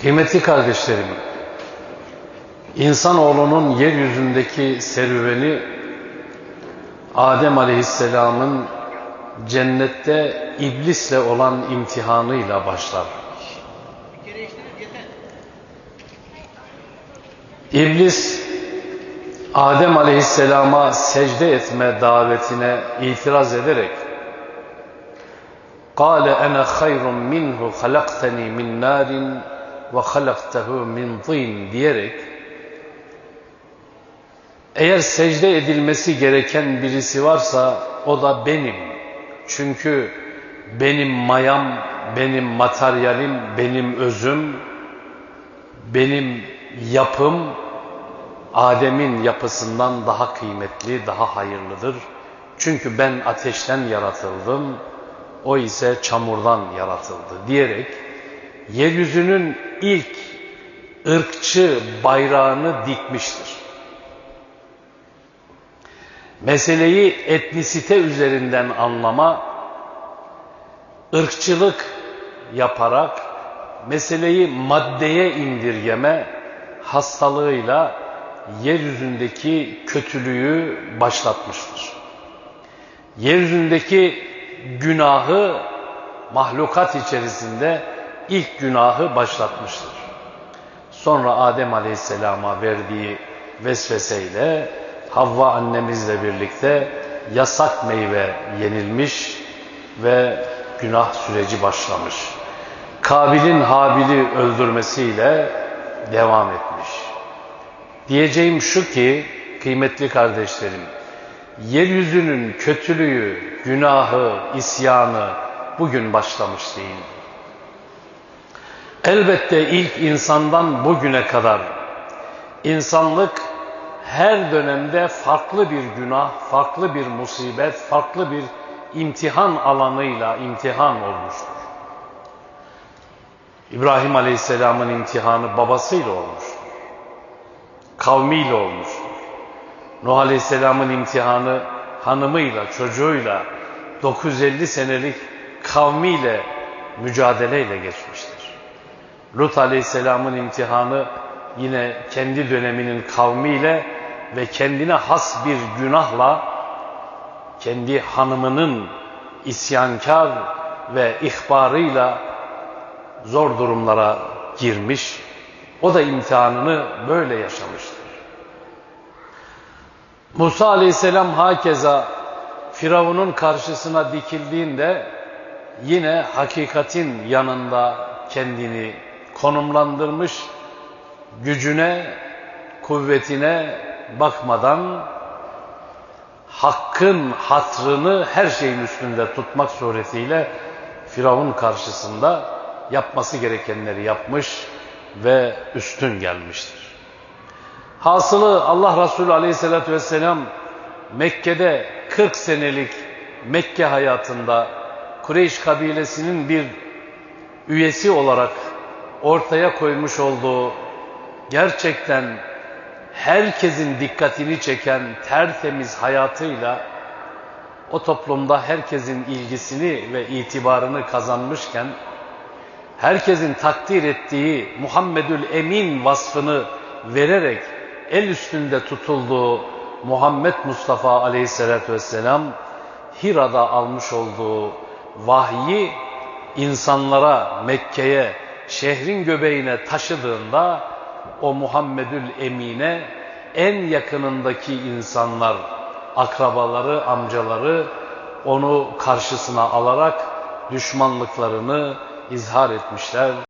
Kıymetli kardeşlerim, insanoğlunun yeryüzündeki serüveni Adem Aleyhisselam'ın cennette iblisle olan imtihanıyla başlar. İblis Adem Aleyhisselam'a secde etme davetine itiraz ederek قال أنا خير منه خلقتني من نار ve halaktehu min tin diyerek eğer secde edilmesi gereken birisi varsa o da benim. Çünkü benim mayam, benim materyalim, benim özüm, benim yapım Adem'in yapısından daha kıymetli, daha hayırlıdır. Çünkü ben ateşten yaratıldım, o ise çamurdan yaratıldı diyerek yeryüzünün ilk ırkçı bayrağını dikmiştir. Meseleyi etnisite üzerinden anlama, ırkçılık yaparak meseleyi maddeye indirgeme hastalığıyla yeryüzündeki kötülüğü başlatmıştır. Yeryüzündeki günahı mahlukat içerisinde ilk günahı başlatmıştır. Sonra Adem Aleyhisselam'a verdiği vesveseyle Havva annemizle birlikte yasak meyve yenilmiş ve günah süreci başlamış. Kabil'in Habil'i öldürmesiyle devam etmiş. Diyeceğim şu ki kıymetli kardeşlerim, yeryüzünün kötülüğü, günahı, isyanı bugün başlamış değil. Elbette ilk insandan bugüne kadar insanlık her dönemde farklı bir günah, farklı bir musibet, farklı bir imtihan alanıyla imtihan olmuştur. İbrahim Aleyhisselam'ın imtihanı babasıyla olmuştur. Kavmiyle olmuştur. Nuh Aleyhisselam'ın imtihanı hanımıyla, çocuğuyla 950 senelik kavmiyle mücadeleyle geçmiştir. Lut Aleyhisselam'ın imtihanı yine kendi döneminin kavmiyle ve kendine has bir günahla kendi hanımının isyankar ve ihbarıyla zor durumlara girmiş. O da imtihanını böyle yaşamıştır. Musa aleyhisselam hakeza Firavun'un karşısına dikildiğinde yine hakikatin yanında kendini konumlandırmış, gücüne, kuvvetine bakmadan hakkın hatrını her şeyin üstünde tutmak suretiyle Firavun karşısında yapması gerekenleri yapmış ve üstün gelmiştir. Hasılı Allah Resulü Aleyhisselatü Vesselam Mekke'de 40 senelik Mekke hayatında Kureyş kabilesinin bir üyesi olarak ortaya koymuş olduğu gerçekten herkesin dikkatini çeken tertemiz hayatıyla o toplumda herkesin ilgisini ve itibarını kazanmışken herkesin takdir ettiği Muhammedül Emin vasfını vererek el üstünde tutulduğu Muhammed Mustafa Aleyhisselatü Vesselam Hira'da almış olduğu vahyi insanlara, Mekke'ye, şehrin göbeğine taşıdığında o Muhammedül Emine en yakınındaki insanlar, akrabaları, amcaları onu karşısına alarak düşmanlıklarını izhar etmişler.